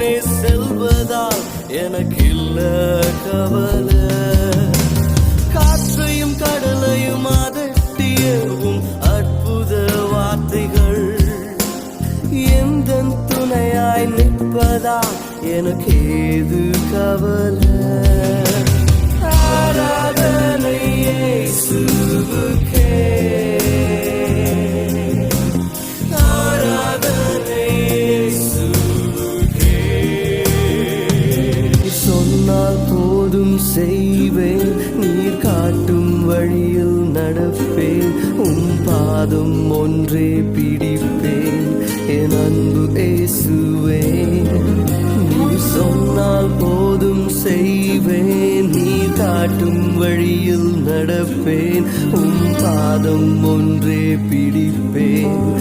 முன்னே செல்வதால் எனக்கு இல்ல கவலை. காற்றையும் கடலையும் அதட்டியவும் அற்புத வார்த்தைகள் எந்த துணையாய் நிற்பதா? எனக்கு ஏது கவலை? சொன்னால் போதும் செய்வேன். நீர் காட்டும் வழியில் நடப்பேன். உம் பாதம் ஒன்றே பிடிப்பேன். என் அன்பு இயேசுவே நீ சொன்னால் போதும் செய்வேன். நீர் காட்டும் வழியில் நடப்பேன். உம் பாதம் ஒன்றே பிடிப்பேன்.